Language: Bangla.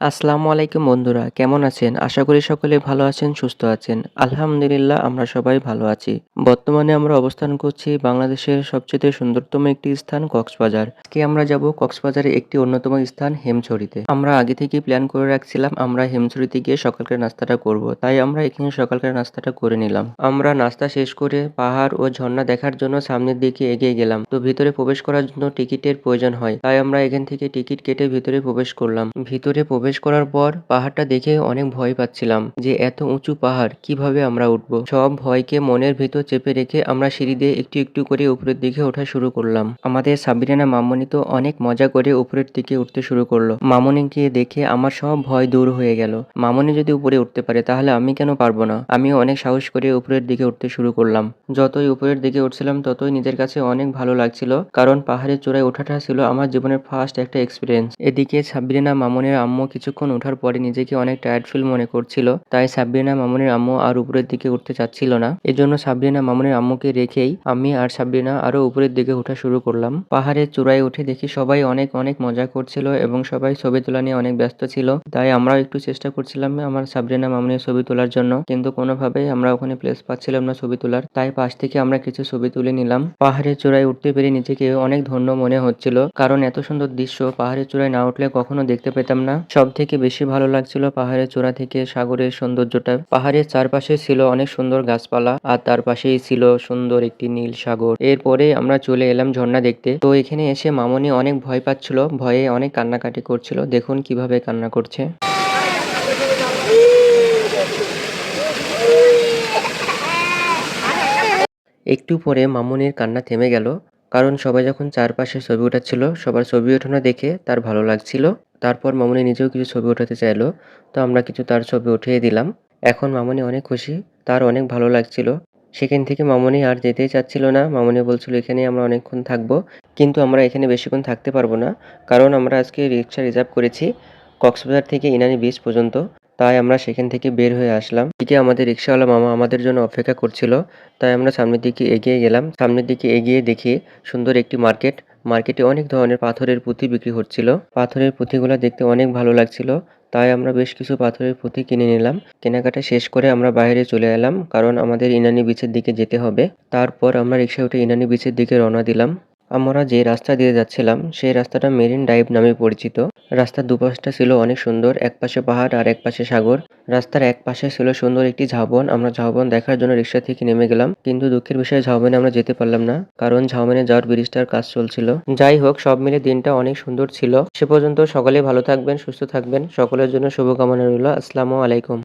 আসসালামু আলাইকুম বন্ধুরা, কেমন আছেন? আশা করি সকলে ভালো আছেন, সুস্থ আছেন। আলহামদুলিল্লাহ, আমরা সবাই ভালো আছি। বর্তমানে আমরা অবস্থান করছি বাংলাদেশের সবচেয়ে সুন্দরতম একটি স্থান কক্সবাজার। আজকে আমরা যাব কক্সবাজারের একটি অন্যতম স্থান, হেমছড়িতে। আমরা আগে থেকেই প্ল্যান করে রাখছিলাম, আমরা হেমছড়িতে গিয়ে সকালকার নাস্তাটা করব। তাই আমরা এখানে সকালকার নাস্তাটা করে নিলাম। আমরা নাস্তা শেষ করে পাহাড় ও ঝর্ণা দেখার জন্য সামনের দিকে এগিয়ে গেলাম। তো ভিতরে প্রবেশ করার জন্য টিকিটের প্রয়োজন হয়। তাই আমরা এখান থেকে টিকিট কেটে ভিতরে প্রবেশ করলাম। ভিতরে প্রবেশ করার পর পাহাড়টা দেখে অনেক ভয় পাচ্ছিলাম যে এত উঁচু পাহাড়, কীভাবে আমরা উঠব? সব ভয়কে মনের ভেতর চেপে রেখে আমরা সিঁড়ি দিয়ে একটু একটু করে উপরের দিকে ওঠা শুরু করলাম। আমাদের সাবিরানা মামনি তো অনেক মজা করে উপরের দিকে উঠতে শুরু করল। মামনিকে দেখে আমার সব ভয় দূর হয়ে গেল। মামনি যদি উপরে উঠতে পারে তাহলে আমি কেন পারব না? আমিও অনেক সাহস করে উপরের দিকে উঠতে শুরু করলাম। যতই উপরের দিকে উঠছিলাম, ততই নিজের কাছে অনেক ভালো লাগছিল, কারণ পাহাড়ের চূড়ায় ওঠাটা ছিল আমার জীবনের ফার্স্ট একটা এক্সপিরিয়েন্স এদিকে সাবিরিনা মামনের আম্মু কিছুক্ষণ ওঠার পরে নিজেকে অনেক টায়ার্ড ফিল মনে করছিল। তাই সাবরিনা মামনের আম্মু আর উপরের দিকে উঠতে চাচ্ছিল না। এজন্য সাবরিনা মামনের আম্মুকে রেখেই আমি আর সাবরিনা আরও উপরের দিকে ওঠা শুরু করলাম। পাহাড়ের চূড়ায় উঠে দেখি সবাই অনেক অনেক মজা করছিল এবং সবাই ছবি তোলা নিয়ে অনেক ব্যস্ত ছিল। তাই আমরাও একটু চেষ্টা করছিলাম আমার সাবরিনা মামনের ছবি তোলার জন্য, কিন্তু কোনোভাবেই আমরা ওখানে প্লেস পাচ্ছিলাম না ছবি তোলার। তাই পাশ থেকে আমরা কিছু ছবি তুলে নিলাম। পাহাড়ের চূড়ায় উঠতে পেরে নিজেকে অনেক ধন্য মনে হচ্ছিল, কারণ এত সুন্দর দৃশ্য পাহাড়ের চূড়ায় না উঠলে কখনো দেখতে পেতাম না। সব থেকে বেশি ভালো লাগছিল পাহাড়ের চূড়া থেকে সাগরের সৌন্দর্যটা। পাহাড়ের চারপাশে ছিল অনেক সুন্দর গাছপালা, আর তার পাশেই ছিল সুন্দর একটি নীল সাগর। এরপরে আমরা চলে এলাম ঝর্ণা দেখতে। তো এখানে এসে মামনি অনেক ভয় পাচ্ছিল, ভয়ে অনেক কান্নাকাটি করছিল। দেখুন কীভাবে কান্না করছে। একটু পরে মামুনির কান্না থেমে গেল, কারণ সবাই যখন চারপাশে ছবি ওঠাচ্ছিল সবার ছবি ওঠানো দেখে তার ভালো লাগছিল। তারপর মামনি নিজেও কিছু ছবি ওঠাতে চাইলো, তো আমরা কিছু তার ছবি উঠিয়ে দিলাম। এখন মামনি অনেক খুশি, তার অনেক ভালো লাগছিল। সেখান থেকে মামনি আর যেতেই চাচ্ছিল না, মামনি বলছিল এখানে আমরা অনেকক্ষণ থাকব। কিন্তু আমরা এখানে বেশিক্ষণ থাকতে পারব না, কারণ আমরা আজকে রিক্সা রিজার্ভ করেছি কক্সবাজার থেকে ইনানি বিচ পর্যন্ত, তাই আমরা সেখান থেকে বের হয়ে আসলাম। এদিকে আমাদের রিক্সাওয়ালা মামা আমাদের জন্য অপেক্ষা করছিল, তাই আমরা সামনের দিকে এগিয়ে গেলাম। সামনের দিকে এগিয়ে দেখি সুন্দর একটি মার্কেট মার্কেটে অনেক ধরনের পাথরের পুঁতি বিক্রি হচ্ছিল। পাথরের পুঁতিগুলো দেখতে অনেক ভালো লাগছিল। তাই আমরা বেশ কিছু পাথরের পুঁথি কিনে নিলাম। কেনাকাটা শেষ করে আমরা বাইরে চলে এলাম, কারণ আমাদের ইনানি বিচের দিকে যেতে হবে। তারপর আমরা রিক্সা উঠে ইনানি বিচের দিকে রওনা দিলাম। আমরা যে রাস্তা দিয়ে যাচ্ছিলাম, সেই রাস্তাটা মেরিন ড্রাইভ নামে পরিচিত। রাস্তার দুপাশটা ছিল অনেক সুন্দর এক পাশে পাহাড় আর এক পাশে সাগর। রাস্তার এক পাশে ছিল সুন্দর একটি ঝাউবন। আমরা ঝাউবন দেখার জন্য রিক্সা থেকে নেমে গেলাম, কিন্তু দুঃখের বিষয়ে, ঝাউবনে আমরা যেতে পারলাম না, কারণ ঝাউবনে যাওয়ার ব্রিজটার কাজ চলছিল। যাই হোক, সব মিলে দিনটা অনেক সুন্দর ছিল। সে পর্যন্ত সকলে ভালো থাকবেন, সুস্থ থাকবেন। সকলের জন্য শুভকামনা রইল। আসসালামু আলাইকুম।